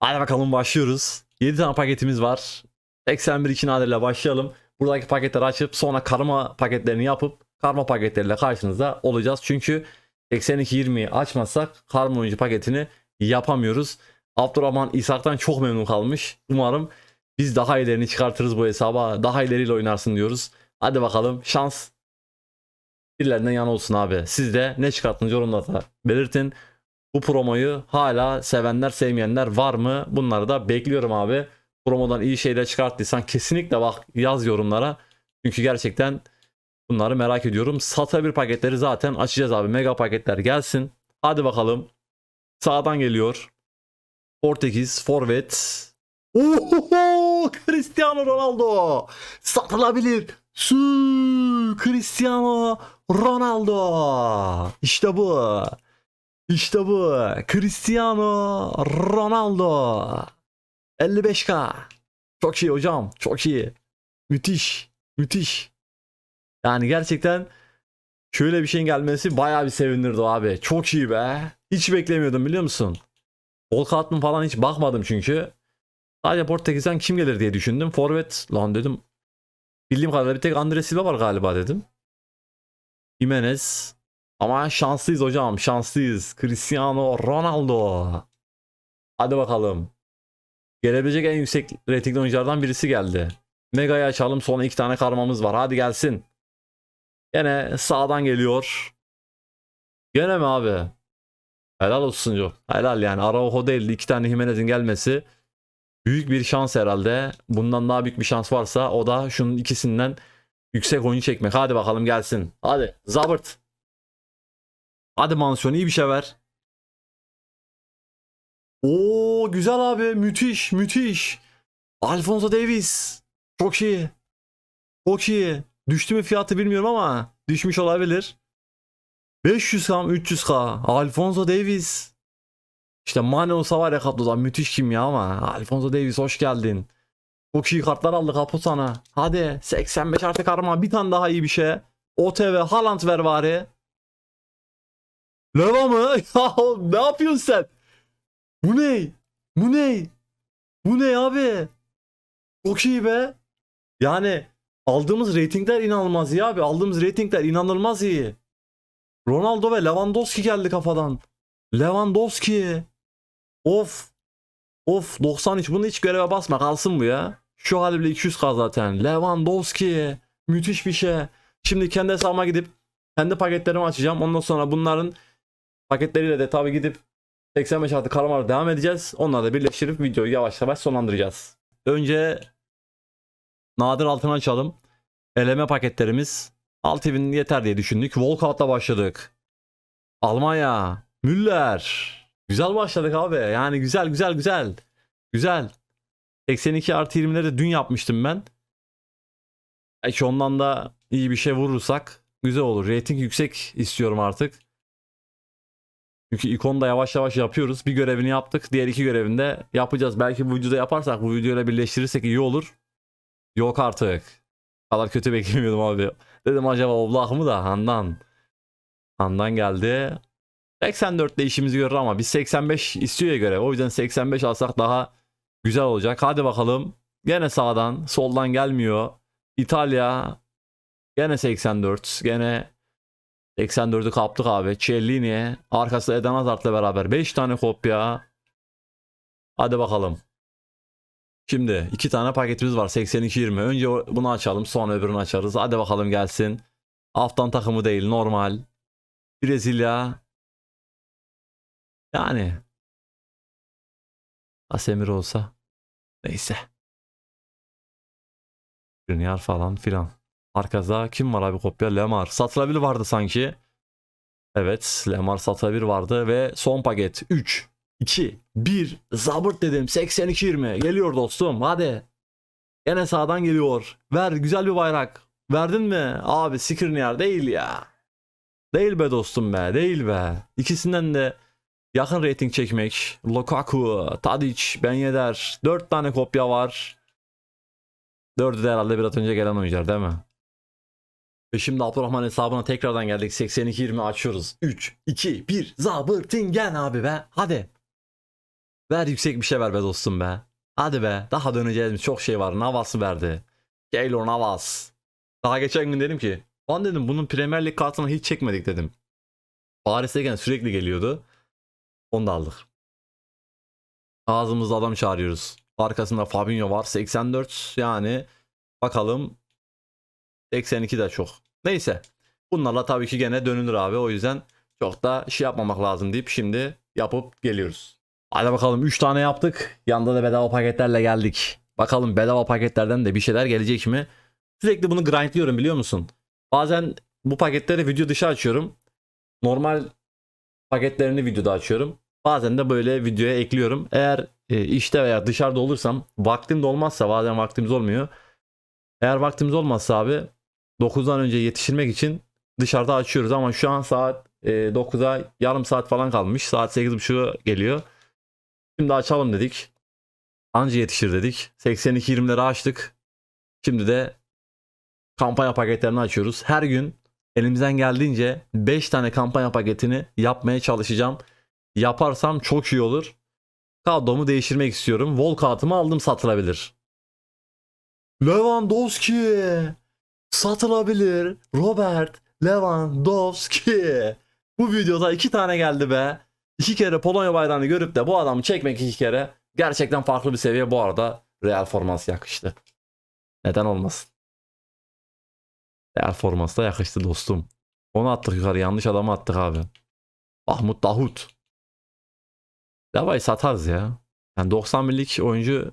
Hadi bakalım başlıyoruz. 7 tane paketimiz var. 81 2 nadirle başlayalım. Buradaki paketleri açıp sonra karma paketlerini yapıp karma paketleriyle karşınızda olacağız. Çünkü 82-20'yi açmazsak karma oyuncu paketini yapamıyoruz. Abdurrahman İshak'tan çok memnun kalmış. Umarım biz daha ilerini çıkartırız bu hesaba. Daha ileriyle oynarsın diyoruz. Hadi bakalım şans birilerinden yana olsun abi. Siz de ne çıkarttınız yorumlarda belirtin. Bu promoyu hala sevenler sevmeyenler var mı? Bunları da bekliyorum abi. Promodan iyi şeyler çıkarttıysan kesinlikle bak yaz yorumlara. Çünkü gerçekten bunları merak ediyorum. Sata bir paketleri zaten açacağız abi. Mega paketler gelsin. Hadi bakalım. Sağdan geliyor. Portekiz, Forvet. Oho! Cristiano Ronaldo. Satılabilir. Su Cristiano Ronaldo. İşte bu. İşte bu. Cristiano Ronaldo. 55k. Çok iyi hocam. Çok iyi. Müthiş. Müthiş. Yani gerçekten şöyle bir şeyin gelmesi bayağı bir sevindirdi abi. Çok iyi be. Hiç beklemiyordum biliyor musun? Volkat mı falan hiç bakmadım çünkü. Sadece Portekiz'den kim gelir diye düşündüm. Forvet lan dedim. Bildiğim kadarıyla bir tek Andre Silva var galiba dedim. Jimenez. Ama şanslıyız hocam. Şanslıyız. Cristiano Ronaldo. Hadi bakalım. Gelebilecek en yüksek ratingli oyunculardan birisi geldi. Mega'yı açalım. Sonra iki tane karmamız var. Hadi gelsin. Gene sağdan geliyor. Gene mi abi? Helal olsun Joe. Helal yani. Araujo değil. iki tane Jimenez'in gelmesi büyük bir şans herhalde. Bundan daha büyük bir şans varsa o da şunun ikisinden yüksek oyun çekmek. Hadi bakalım gelsin. Hadi. Zabırt. Hadi mansiyon iyi bir şey ver. Oo güzel abi. Müthiş. Müthiş. Alfonso Davis. Çok iyi. Çok iyi. Düştü mü fiyatı bilmiyorum ama düşmüş olabilir. 500k mı 300k. Alfonso Davis. İşte Mane olsa var ya kadroda müthiş kimya ama. Alfonso Davis hoş geldin. Çok iyi kartlar aldık Apo sana. Hadi 85 artı karma bir tane daha iyi bir şey. OTV Haaland ver bari. Leva mı? Ya ne yapıyorsun sen? Bu ne? Bu ne? Bu ne abi? Çok iyi be. Yani aldığımız reytingler inanılmaz iyi abi. Aldığımız reytingler inanılmaz iyi. Ronaldo ve Lewandowski geldi kafadan. Lewandowski. Of. Of 93 bunu hiç göreve basma kalsın bu ya. Şu hali bile 200k zaten. Lewandowski. Müthiş bir şey. Şimdi kendi hesabıma gidip kendi paketlerimi açacağım. Ondan sonra bunların paketleriyle de tabii gidip 85 artı karamalara devam edeceğiz. Onları da birleştirip videoyu yavaş yavaş sonlandıracağız. Önce nadir altını açalım. Eleme paketlerimiz 6000 yeter diye düşündük. Walkout'la başladık. Almanya. Müller. Güzel başladık abi. Yani güzel güzel güzel. Güzel. 82 artı 20'leri dün yapmıştım ben. Belki ondan da iyi bir şey vurursak güzel olur. Rating yüksek istiyorum artık. Çünkü ikonda yavaş yavaş yapıyoruz. Bir görevini yaptık. Diğer iki görevini de yapacağız. Belki bu videoda yaparsak bu videoyla birleştirirsek iyi olur. Yok artık. Bu kadar kötü beklemiyordum abi. Dedim acaba Oblak mı da Handan. Handan geldi. 84 de işimizi görür ama biz 85 istiyor ya göre. O yüzden 85 alsak daha güzel olacak. Hadi bakalım. Gene sağdan, soldan gelmiyor. İtalya gene 84. Gene 84'ü kaptık abi. Cellini arkası Eden Hazard'la beraber 5 tane kopya. Hadi bakalım. Şimdi iki tane paketimiz var 82-20. Önce bunu açalım sonra öbürünü açarız. Hadi bakalım gelsin. Haftan takımı değil normal. Brezilya. Yani. Asemir olsa. Neyse. Junior falan filan. Arkada kim var abi kopya? Lemar. Satılabilir vardı sanki. Evet. Lemar satılabilir vardı ve son paket. 3, 2, 1. Zabırt dedim. 82-20. Geliyor dostum. Hadi. Gene sağdan geliyor. Ver güzel bir bayrak. Verdin mi? Abi Skriniar değil ya. Değil be dostum be. Değil be. İkisinden de yakın rating çekmek. Lukaku, Tadic, Ben Yedder. 4 tane kopya var. Dördü de herhalde biraz önce gelen oyuncular değil mi? Ve şimdi Abdurrahman hesabına tekrardan geldik. 82-20 açıyoruz. 3, 2, 1. Zabırtingen abi be. Hadi. Ver yüksek bir şey ver be dostum be. Hadi be. Daha döneceğimiz çok şey var. Navas'ı verdi. Keylor Navas. Daha geçen gün dedim ki. Lan dedim bunun Premier Lig kartını hiç çekmedik dedim. Paris'teyken sürekli geliyordu. Onu da aldık. Ağzımızda adam çağırıyoruz. Arkasında Fabinho var. 84 yani. Bakalım. 82 de çok. Neyse. Bunlarla tabii ki gene dönülür abi. O yüzden çok da şey yapmamak lazım deyip şimdi yapıp geliyoruz. Hadi bakalım 3 tane yaptık. Yanında da bedava paketlerle geldik. Bakalım bedava paketlerden de bir şeyler gelecek mi? Sürekli bunu grindliyorum biliyor musun? Bazen bu paketleri video dışı açıyorum. Normal paketlerini videoda açıyorum. Bazen de böyle videoya ekliyorum. Eğer e, işte veya dışarıda olursam vaktim de olmazsa bazen vaktimiz olmuyor. Eğer vaktimiz olmazsa abi 9'dan önce yetiştirmek için dışarıda açıyoruz ama şu an saat e, 9'a yarım saat falan kalmış. Saat 8.30'a geliyor. Şimdi açalım dedik. Anca yetişir dedik. 82-20'leri açtık. Şimdi de kampanya paketlerini açıyoruz. Her gün elimizden geldiğince 5 tane kampanya paketini yapmaya çalışacağım. Yaparsam çok iyi olur. Kadromu değiştirmek istiyorum. Volkart'ımı aldım satılabilir. Lewandowski satılabilir. Robert Lewandowski. Bu videoda iki tane geldi be. İki kere Polonya bayrağını görüp de bu adamı çekmek iki kere gerçekten farklı bir seviye bu arada. Real forması yakıştı. Neden olmasın? Real forması da yakıştı dostum. Onu attık yukarı yanlış adamı attık abi. Mahmut Dahut. Davayı satarız ya. Yani 90 birlik oyuncu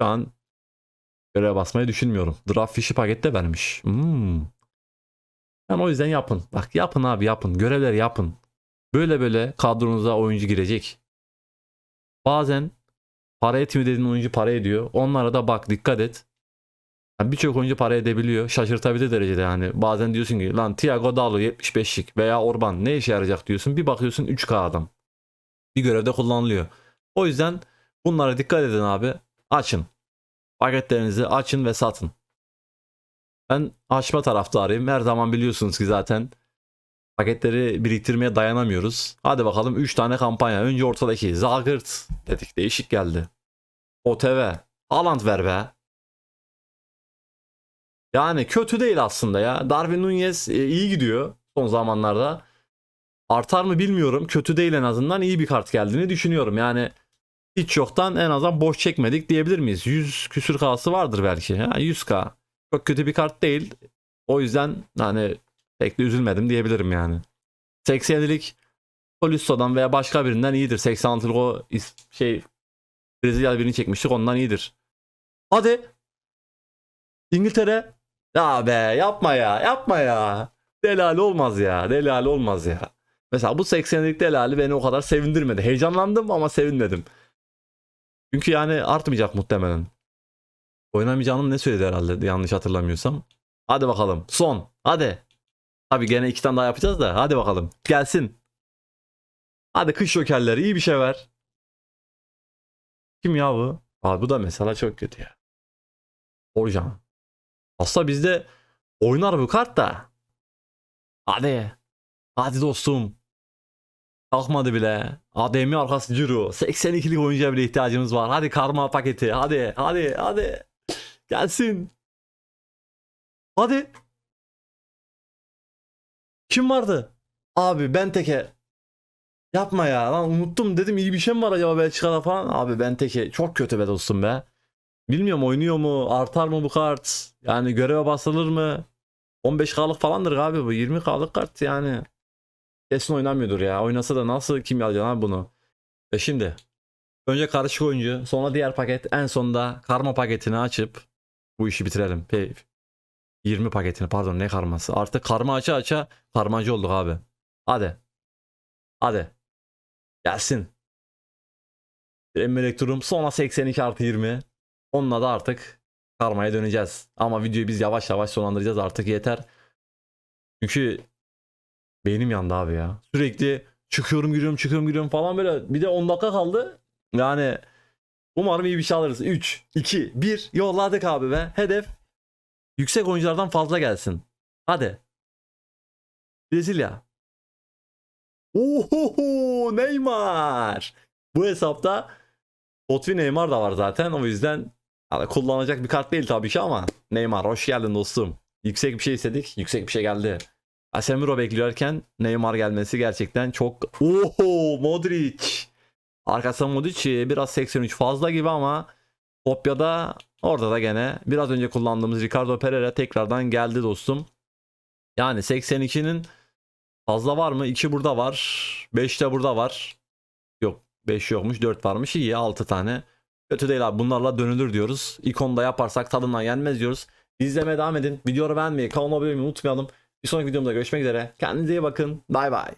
şu an görev basmayı düşünmüyorum. Draft fişi pakette vermiş. Hmm. Yani o yüzden yapın. Bak yapın abi yapın. Görevler yapın. Böyle böyle kadronuza oyuncu girecek. Bazen para etmiyor dediğin oyuncu para ediyor. Onlara da bak dikkat et. Yani Birçok oyuncu para edebiliyor. Şaşırtabilir derecede yani. Bazen diyorsun ki lan Thiago Dalo 75'lik veya Orban ne işe yarayacak diyorsun. Bir bakıyorsun 3K adam. Bir görevde kullanılıyor. O yüzden bunlara dikkat edin abi. Açın. Paketlerinizi açın ve satın. Ben açma taraftarıyım. Her zaman biliyorsunuz ki zaten paketleri biriktirmeye dayanamıyoruz. Hadi bakalım 3 tane kampanya. Önce ortadaki Zagırt dedik. Değişik geldi. OTV. Haaland ver be. Yani kötü değil aslında ya. Darwin Nunez e, iyi gidiyor son zamanlarda. Artar mı bilmiyorum. Kötü değil en azından iyi bir kart geldiğini düşünüyorum. Yani hiç yoktan en azından boş çekmedik diyebilir miyiz? 100 küsür K'sı vardır belki. Ha, 100K. Çok kötü bir kart değil. O yüzden hani pek de üzülmedim diyebilirim yani. 87'lik Polisso'dan veya başka birinden iyidir. 86'lık o şey Brezilya birini çekmiştik ondan iyidir. Hadi. İngiltere. Ya be yapma ya yapma ya. Delali olmaz ya. Delali olmaz ya. Mesela bu 80'lik delali beni o kadar sevindirmedi. Heyecanlandım ama sevinmedim. Çünkü yani artmayacak muhtemelen. Oynamayacağını ne söyledi herhalde yanlış hatırlamıyorsam. Hadi bakalım. Son. Hadi. Tabii gene iki tane daha yapacağız da. Hadi bakalım. Gelsin. Hadi kış jokerleri iyi bir şey ver. Kim ya bu? Abi bu da mesela çok kötü ya. Orjan. Aslında bizde oynar bu kart da. Hadi. Hadi dostum. Kalkmadı bile. ADM arkası Ciro. 82'lik oyuncuya bile ihtiyacımız var. Hadi karma paketi. Hadi. Hadi. Hadi. Gelsin. Hadi. Kim vardı? Abi Benteke. Yapma ya. Lan unuttum dedim iyi bir şey mi var acaba Belçika'da falan. Abi Benteke çok kötü be dostum be. Bilmiyorum oynuyor mu? Artar mı bu kart? Yani göreve basılır mı? 15K'lık falandır abi bu. 20K'lık kart yani. Kesin oynamıyordur ya. Oynasa da nasıl kim alacaksın abi bunu? Ve şimdi önce karışık oyuncu, sonra diğer paket, en sonunda karma paketini açıp bu işi bitirelim. Pe 20 paketini pardon ne karması? Artık karma aça aça karmacı olduk abi. Hadi. Hadi. Gelsin. Emre Elektrum sonra 82 artı 20. Onunla da artık karmaya döneceğiz. Ama videoyu biz yavaş yavaş sonlandıracağız artık yeter. Çünkü beynim yandı abi ya. Sürekli çıkıyorum giriyorum çıkıyorum giriyorum falan böyle. Bir de 10 dakika kaldı. Yani umarım iyi bir şey alırız. 3, 2, 1 yolladık abi be. Hedef yüksek oyunculardan fazla gelsin. Hadi. Brezilya. Oho Neymar. Bu hesapta Botvi Neymar da var zaten. O yüzden yani kullanacak bir kart değil tabii ki ama Neymar hoş geldin dostum. Yüksek bir şey istedik. Yüksek bir şey geldi. Casemiro bekliyorken Neymar gelmesi gerçekten çok... Oho Modric. Arkasında Modric biraz 83 fazla gibi ama Kopya'da orada da gene biraz önce kullandığımız Ricardo Pereira tekrardan geldi dostum. Yani 82'nin fazla var mı? 2 burada var. 5 de burada var. Yok 5 yokmuş 4 varmış. İyi 6 tane. Kötü değil abi bunlarla dönülür diyoruz. İkonda yaparsak tadından yenmez diyoruz. İzlemeye devam edin. Videoları beğenmeyi, kanalıma abone olmayı unutmayalım. Bir sonraki videomda görüşmek üzere. Kendinize iyi bakın. Bay bay.